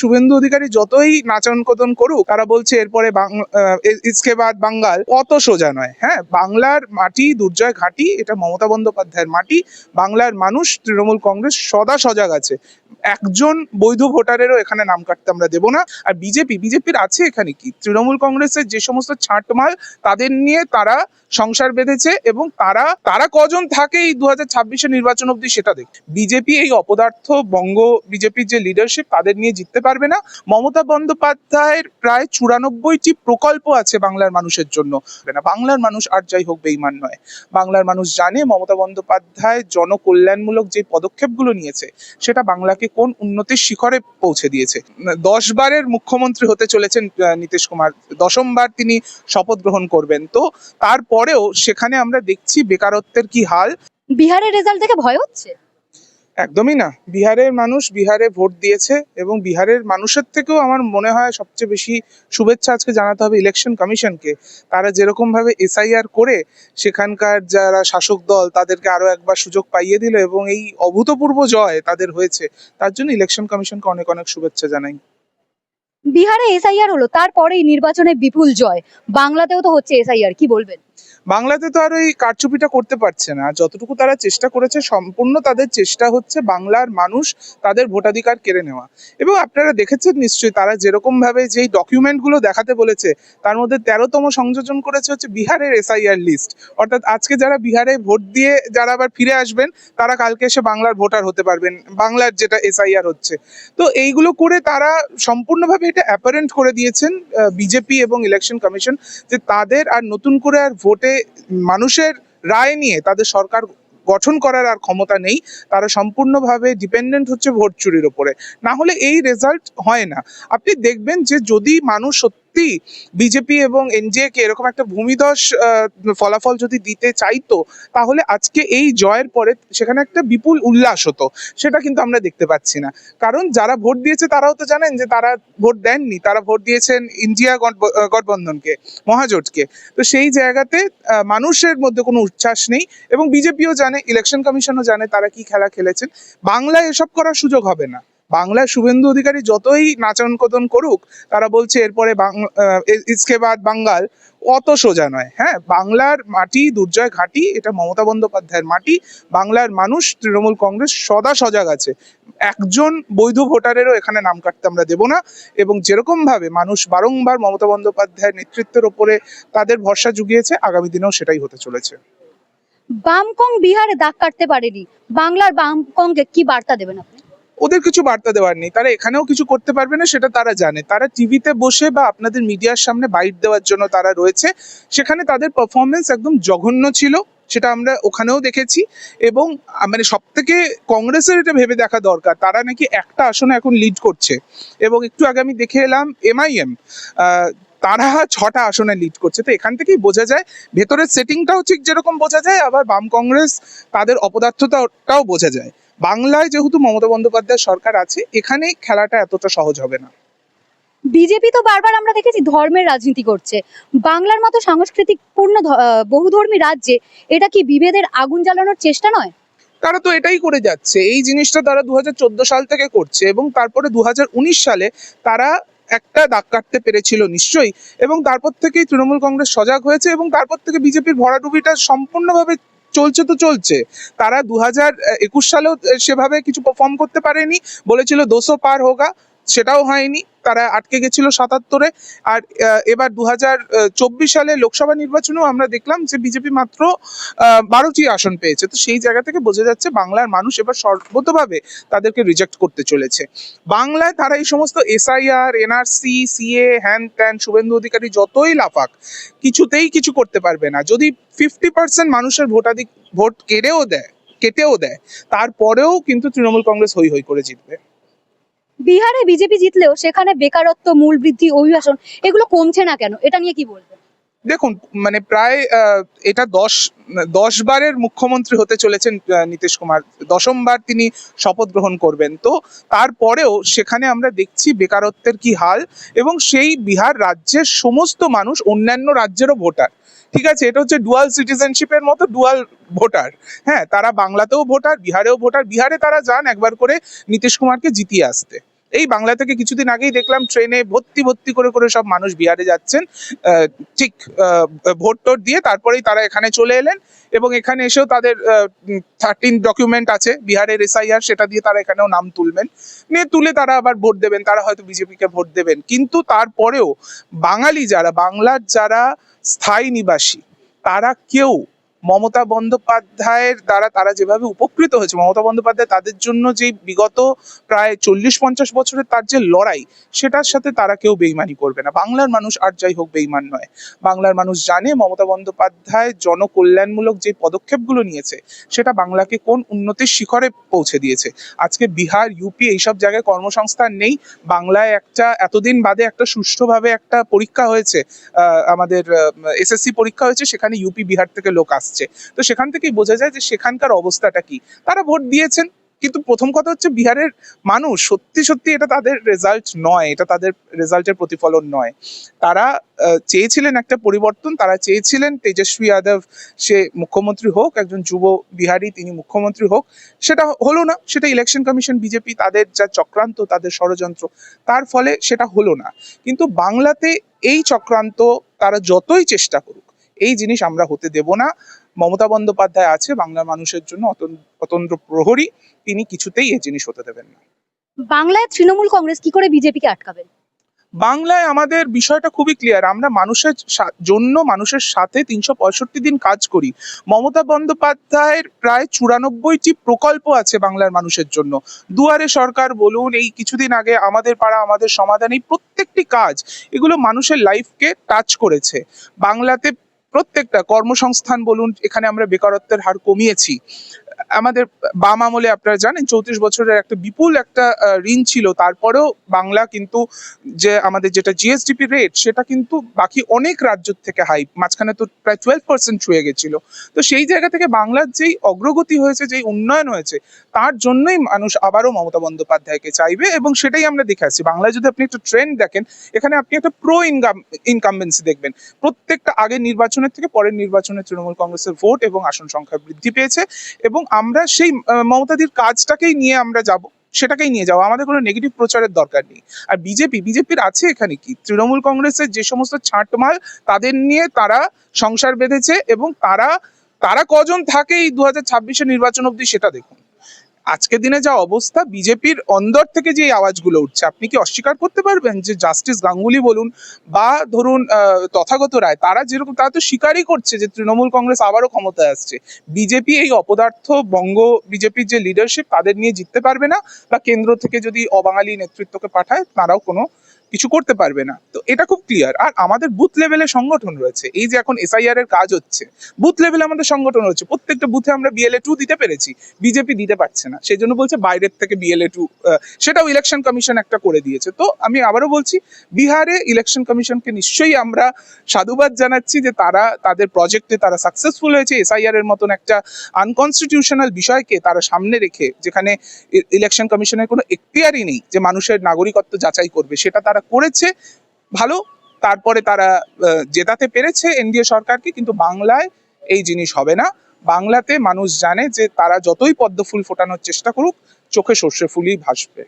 শুভেন্দু অধিকারী যতই নাচন কদন করুক, তারা বলছে এরপরে ইসকে বাদ বাঙ্গাল অত সোজা নয়। হ্যাঁ বাংলার মাটি, দুর্জয় ঘাটি, এটা মমতা বন্দ্যোপাধ্যায়ের মাটি, বাংলার মানুষ, তৃণমূল কংগ্রেস সদা সজাগ আছে। একজন বৈধ ভোটারেরও এখানে নাম কাটতে আমরা দেবো না। আর বিজেপি, বিজেপির আছে এখানে কি? তৃণমূল কংগ্রেসের যে সমস্ত ছাঁটমাল, তাদের নিয়ে তারা সংসার বেঁধেছে এবং তারা তারা কজন থাকে এই দু হাজার নির্বাচন অবধি সেটা দেখ। বিজেপি এই অপদার্থ বঙ্গ, বিজেপির যে লিডারশিপ তাদের নিয়ে জিততে পারবে না। মমতা বন্দ্যোপাধ্যায়ের প্রায় চুরানব্বইটি প্রকল্প আছে বাংলার মানুষের জন্য। না, বাংলার মানুষ আর যাই হোক বেইমান নয়। বাংলার মানুষ জানে মমতা বন্দ্যোপাধ্যায় জনকল্যাণমূলক যে পদক্ষেপগুলো নিয়েছে, সেটা বাংলাকে কোন উন্নতির শিখরে পৌঁছে দিয়েছে। দশ বারের মুখ্যমন্ত্রী হতে চলেছেন নীতিশ কুমার। দশমবার তিনি শপথ গ্রহণ করবেন। তো তারপরেও সেখানে আমরা দেখছি বেকারত্বের কি হাল। বিহারের রেজাল্ট দেখে ভয় হচ্ছে? একদমই না। বিহারের মানুষ বিহারে ভোট দিয়েছে এবং বিহারের মানুষের থেকেও আমার মনে হয় সবচেয়ে বেশি শুভেচ্ছা আজকে জানাতে হবে ইলেকশন কমিশনকে। তারা যেরকম ভাবে এসআইআর করে সেখানকার যারা শাসক দল তাদেরকে আরও একবার সুযোগ পাইয়ে দিল এবং এই অভূতপূর্ব জয় তাদের হয়েছে, তার জন্য ইলেকশন কমিশনকে অনেক অনেক শুভেচ্ছা জানাই। বিহারে এসআইআর হলো, তারপরেই নির্বাচনে বিপুল জয়। বাংলাতেও তো হচ্ছে এসআইআর কি বলবেন? বাংলাতে তো আর ওই কারচুপিটা করতে পারছে না। যতটুকু তারা চেষ্টা করেছে, সম্পূর্ণ তাদের চেষ্টা হচ্ছে বাংলার মানুষ তাদের ভোটাধিকার কেড়ে নেওয়া। এবং আপনারা দেখেছেন নিশ্চয়ই, তারা যেরকম ভাবে যেই ডকুমেন্টগুলো দেখাতে বলেছে, তার মধ্যে তেরোতম সংযোজন করেছে হচ্ছে বিহারের এসআইআর লিস্ট অর্থাৎ আজকে যারা বিহারে ভোট দিয়ে যারা আবার ফিরে আসবেন, তারা কালকে এসে বাংলার ভোটার হতে পারবেন, বাংলার যেটা এসআইআর হচ্ছে। তো এইগুলো করে তারা সম্পূর্ণভাবে এটা অ্যাপারেন্ট করে দিয়েছেন বিজেপি এবং ইলেকশন কমিশন যে তাদের আর নতুন করে আর ভোটে মানুষের রায় নিয়ে তাদের সরকার গঠন করার আর ক্ষমতা নেই, তারা সম্পূর্ণভাবে ডিপেন্ডেন্ট হচ্ছে ভোট চুরির ওপরে। না হলে এই রেজাল্ট হয় না। আপনি দেখবেন যে যদি মানুষ সত্যি বিজেপি এবং এনডিএ কে এরকম একটা ভূমিদশ ফলাফল যদি দিতে চাইতো, তাহলে আজকে এই জয়ের পরে সেখানে একটা বিপুল উল্লাস হতো। সেটা কিন্তু আমরা দেখতে পাচ্ছি না। কারণ যারা ভোট দিয়েছে তারাও তো জানেন যে তারা ভোট দেননি। তারা ভোট দিয়েছেন ইন্ডিয়া গঠ- গঠবন্ধনকে, মহাজোটকে। তো সেই জায়গাতে মানুষের মধ্যে কোনো উচ্ছ্বাস নেই এবং বিজেপিও জানে ইলেকশন কমিশনও জানে তারা কি খেলা খেলেছেন। বাংলায় এসব করার সুযোগ হবে না। বাংলায় শুভেন্দু অধিকারী যতই নাচন কদন করুক, তারা বলছে এরপরে ইসকে বাদ বাঙ্গাল অত সোজা নয়। হ্যাঁ বাংলার মাটি, দুর্জয় ঘাটি, এটা মমতা বন্দ্যোপাধ্যায়ের মাটি, বাংলার মানুষ, তৃণমূল কংগ্রেস সদা সজাগ আছে। একজন বৈধ ভোটারেরও এখানে নাম কাটতে আমরা দেব না। এবং যেরকম ভাবে মানুষ বারংবার মমতা বন্দ্যোপাধ্যায়ের নেতৃত্বের ওপরে তাদের ভরসা জুগিয়েছে, আগামী দিনেও সেটাই হতে চলেছে। বামকং বিহারে দাগ কাটতে পারেনি। বাংলার বামকংকে কি বার্তা দেবেন আপনি? ওদের কিছু বার্তা দেওয়ার নেই। তারা এখানেও কিছু করতে পারবে না, সেটা তারা জানে। তারা টিভিতে বসে বা আপনাদের মিডিয়ার সামনে বাইট দেওয়ার জন্য তারা রয়েছে। সেখানে তাদের পারফরমেন্স একদম জঘন্য ছিল, সেটা আমরা ওখানেও দেখেছি। এবং মানে সব থেকে কংগ্রেসের এটা ভেবে দেখা দরকার। তারা নাকি একটা আসনে এখন লিড করছে। এবং একটু আগে আমি দেখে এলাম এমআইএম তারা ছটা আসনে লিড করছে। তো এখান থেকেই বোঝা যায়, ভেতরের সেটিংটাও ঠিক যেরকম বোঝা যায়, আবার বাম কংগ্রেস তাদের অপদার্থতাটাও বোঝা যায়। বাংলায় যেহেতু মমতা বন্দ্যোপাধ্যায় সরকার আছে এখানে খেলাটা এতটা সহজ হবে না। বিজেপি তো বারবার আমরা দেখেছি ধর্মের রাজনীতি করছে। বাংলার মতো সাংস্কৃতিক পূর্ণ বহুধর্মী রাজ্যে এটা কি বিভেদের আগুন জ্বালানোর চেষ্টা নয়? তারা তো এটাই করে যাচ্ছে। এই জিনিসটা তারা দু হাজার চোদ্দ সাল থেকে করছে এবং তারপরে দু হাজার উনিশ সালে তারা একটা দাগ কাটতে পেরেছিল নিশ্চয়ই এবং তারপর থেকেই তৃণমূল কংগ্রেস সজাগ হয়েছে এবং তারপর থেকে বিজেপির ভরাডুবিটা সম্পূর্ণভাবে চলছে তো চলছে। তারা দু হাজার একুশ সালেও সেভাবে কিছু পারফর্ম করতে পারেনি, বলেছিল দোষো পার হোগা, সেটাও হয়নি। তারা আটকে গেছিল সাতাত্তরে। আর এবার দু হাজার চব্বিশ সালে লোকসভা নির্বাচনেও আমরা দেখলাম যে বিজেপি মাত্র বারোটি আসন পেয়েছে। তো সেই জায়গা থেকে বোঝা যাচ্ছে বাংলার মানুষ এবার সর্বতভাবে তাদেরকে রিজেক্ট করতে চলেছে। বাংলায় তারা এই সমস্ত এসআইআর এনআরসি সিএ হ্যান ত্যান শুভেন্দু অধিকারী যতই লাফাক, কিছুতেই কিছু করতে পারবে না। যদি ফিফটি পার্সেন্ট মানুষের ভোটাধিক, ভোট কেড়েও দেয়, কেটেও দেয়, তারপরেও কিন্তু তৃণমূল কংগ্রেস হই হই করে জিতবে। বিহারে বিজেপি জিতলেও সেখানে বেকারত্ব মূল বৃদ্ধি অভিবাসন, এগুলো কমছে না কেন? এটা নিয়ে কি বলবেন? দেখুন মানে প্রায় এটা দশ দশ বারের মুখ্যমন্ত্রী হতে চলেছেন নীতিশ কুমার। দশমবার তিনি শপথ গ্রহণ করবেন। তো তারপরেও সেখানে আমরা দেখছি বেকারত্বের কি হাল এবং সেই বিহার রাজ্যের সমস্ত মানুষ অন্যান্য রাজ্যেরও ভোটার। ঠিক আছে, এটা হচ্ছে ডুয়াল সিটিজেনশিপের মতো ডুয়াল ভোটার। হ্যাঁ তারা বাংলাতেও ভোটার, বিহারেও ভোটার। বিহারে তারা যান একবার করে নীতিশ কুমারকে জিতিয়ে আসতে। এই বাংলা থেকে কিছুদিন আগেই দেখলাম ট্রেনে ভর্তি ভর্তি করে করে সব মানুষ বিহারে যাচ্ছেন। ঠিক ভোট টোট দিয়ে তারপরেই তারা এখানে চলে এলেন এবং এখানে এসেও তাদের থার্টিন ডকুমেন্ট আছে, বিহারের এসআইআর সেটা দিয়ে তারা এখানেও নাম তুলবেন। নিয়ে তুলে তারা আবার ভোট দেবেন, তারা হয়তো বিজেপিকে ভোট দেবেন। কিন্তু তারপরেও বাঙালি যারা, বাংলার যারা স্থায়ী নিবাসী, তারা কেউ মমতা বন্দ্যোপাধ্যায়ের দ্বারা তারা যেভাবে উপকৃত হয়েছে, মমতা বন্দ্যোপাধ্যায় তাদের জন্য যে বিগত প্রায় চল্লিশ পঞ্চাশ বছরের তার যে লড়াই, সেটার সাথে তারা কেউ বেইমানি করবে না। বাংলার মানুষ আর যাই হোক বেইমান নয়। বাংলার মানুষ জানে মমতা বন্দ্যোপাধ্যায় জনকল্যাণমূলক যে পদক্ষেপগুলো নিয়েছে, সেটা বাংলাকে কোন উন্নতির শিখরে পৌঁছে দিয়েছে। আজকে বিহার ইউপি এইসব জায়গায় কর্মসংস্থান নেই। বাংলায় একটা, এতদিন বাদে একটা সুষ্ঠুভাবে একটা পরীক্ষা হয়েছে আমাদের এসএসসি পরীক্ষা হয়েছে, সেখানে ইউপি বিহার থেকে লোক আসছে। তো সেখান থেকেই বোঝা যায় যে সেখানকার অবস্থাটা কি। তারা ভোট দিয়েছেন, কিন্তু প্রথম কথা হচ্ছে বিহারের মানুষ সত্যি সত্যি এটা তাদের রেজাল্ট নয়, এটা তাদের রেজাল্টের প্রতিফলন নয়। তারা চেয়েছিলেন একটা পরিবর্তন, তারা চেয়েছিলেন তেজস্বী যাদব সে মুখ্যমন্ত্রী হোক, একজন যুব বিহারি তিনি মুখ্যমন্ত্রী হোক, সেটা হলো না, সেটা ইলেকশন কমিশন বিজেপি তাদের যা চক্রান্ত, তাদের ষড়যন্ত্র, তার ফলে সেটা হলো না। কিন্তু বাংলাতে এই চক্রান্ত তারা যতই চেষ্টা করুক, এই জিনিস আমরা হতে দেব না। মমতা বন্দ্যোপাধ্যায় আছে বাংলার মানুষের জন্য অতন- অতন্ত্র প্রহরী তিনি কিছুতেই এই জিনিস হতে দেবেন না। বাংলায় তৃণমূল কংগ্রেস কি করে বিজেপিকে আটকাবে? বাংলায় আমাদের বিষয়টা খুবই ক্লিয়ার আমরা মানুষের জন্য মানুষের সাথে তিনশো পঁয়ষট্টি দিন কাজ করি। মমতা বন্দ্যোপাধ্যায়ের প্রায় চুরানব্বইটি প্রকল্প আছে বাংলার মানুষের জন্য। দুয়ারে সরকার বলুন এই কিছুদিন আগে আমাদের পাড়া আমাদের সমাধান এই প্রত্যেকটি কাজ এগুলো মানুষের লাইফকে টাচ করেছে। বাংলাতে প্রত্যেকটা কর্মসংস্থান বলুন এখানে আমরা বেকারত্বের হার কমিয়েছি। আমাদের বাম আমলে আপনারা জানেন, চৌত্রিশ বছরের একটা বিপুল একটা ঋণ ছিল। তারপরেও বাংলা কিন্তু যে আমাদের যেটা জিএসডিপি রেট সেটা কিন্তু বাকি অনেক রাজ্য থেকে হাই মাঝখানে তো প্রায় টুয়েলভ পার্সেন্ট ছুঁয়ে গেছিল। তো সেই জায়গা থেকে বাংলার যেই অগ্রগতি হয়েছে, যেই উন্নয়ন হয়েছে, তার জন্যই মানুষ আবারও মমতা বন্দ্যোপাধ্যায়কে চাইবে এবং সেটাই আমরা দেখে আসছি। বাংলায় যদি আপনি একটা ট্রেন্ড দেখেন, এখানে আপনি একটা প্রো ইনকাম ইনকামবেন্সি দেখবেন। প্রত্যেকটা আগের নির্বাচনের থেকে পরের নির্বাচনে তৃণমূল কংগ্রেসের ভোট এবং আসন সংখ্যা বৃদ্ধি পেয়েছে এবং আমরা সেই মমতাদির কাজটাকেই নিয়ে আমরা যাব, সেটাকেই নিয়ে যাব। আমাদের কোনো নেগেটিভ প্রচারের দরকার নেই। আর বিজেপি, বিজেপির আছে এখানে কি? তৃণমূল কংগ্রেসের যে সমস্ত ছাঁটমাল, তাদের নিয়ে তারা সংসার বেঁধেছে এবং তারা তারা কজন থাকে এই দু হাজার নির্বাচন অবধি সেটা দেখুন। আজকের দিনে যা অবস্থা, বিজেপির অন্দর থেকে যে আওয়াজগুলো উঠছে, আপনি কি অস্বীকার করতে পারবেন যে জাস্টিস গাঙ্গুলি বলুন বা ধরুন তথাগত রায়, তারা যেরকম, তারা তো স্বীকারই করছে যে তৃণমূল কংগ্রেস আবারও ক্ষমতায় আসছে। বিজেপি এই অপদার্থ বঙ্গ বিজেপির যে লিডারশিপ তাদের নিয়ে জিততে পারবে না? বা কেন্দ্র থেকে যদি অবাঙালি নেতৃত্বকে পাঠায়, তারাও কোনো কিছু করতে পারবে না। তো এটা খুব ক্লিয়ার আর আমাদের বুথ লেভেলে সংগঠন রয়েছে। এই যে এখন এসআইআর এর কাজ হচ্ছে বুথ লেভেলে আমাদের সংগঠন রয়েছে প্রত্যেকটা বুথে আমরা বিএলএ টু দিতে পেরেছি। বিজেপি দিতে পারছে না। সেই জন্য বলছে বাইরের থেকে বিএলএ টু সেটাও ইলেকশন কমিশন একটা করে দিয়েছে। তো আমি আবারও বলছি, বিহারে ইলেকশন কমিশনকে নিশ্চয়ই আমরা সাধুবাদ জানাচ্ছি যে তারা, তাদের প্রজেক্টে তারা সাকসেসফুল হয়েছে। এসআইআর এর মতন একটা আনকনস্টিটিউশনাল বিষয়কে তারা সামনে রেখে, যেখানে ইলেকশন কমিশনের কোনো এখতিয়ারই নেই যে মানুষের নাগরিকত্ব যাচাই করবে, সেটা তারা করেছে, ভালো। তারপরে তারা জেতাতে পেরেছে এনডিএ সরকারকে, কিন্তু বাংলায় এই জিনিস হবে না। বাংলাতে মানুষ জানে যে তারা যতই পদ্ম ফুল ফোটানোর চেষ্টা করুক, চোখে সর্ষে ফুলই ভাসবে।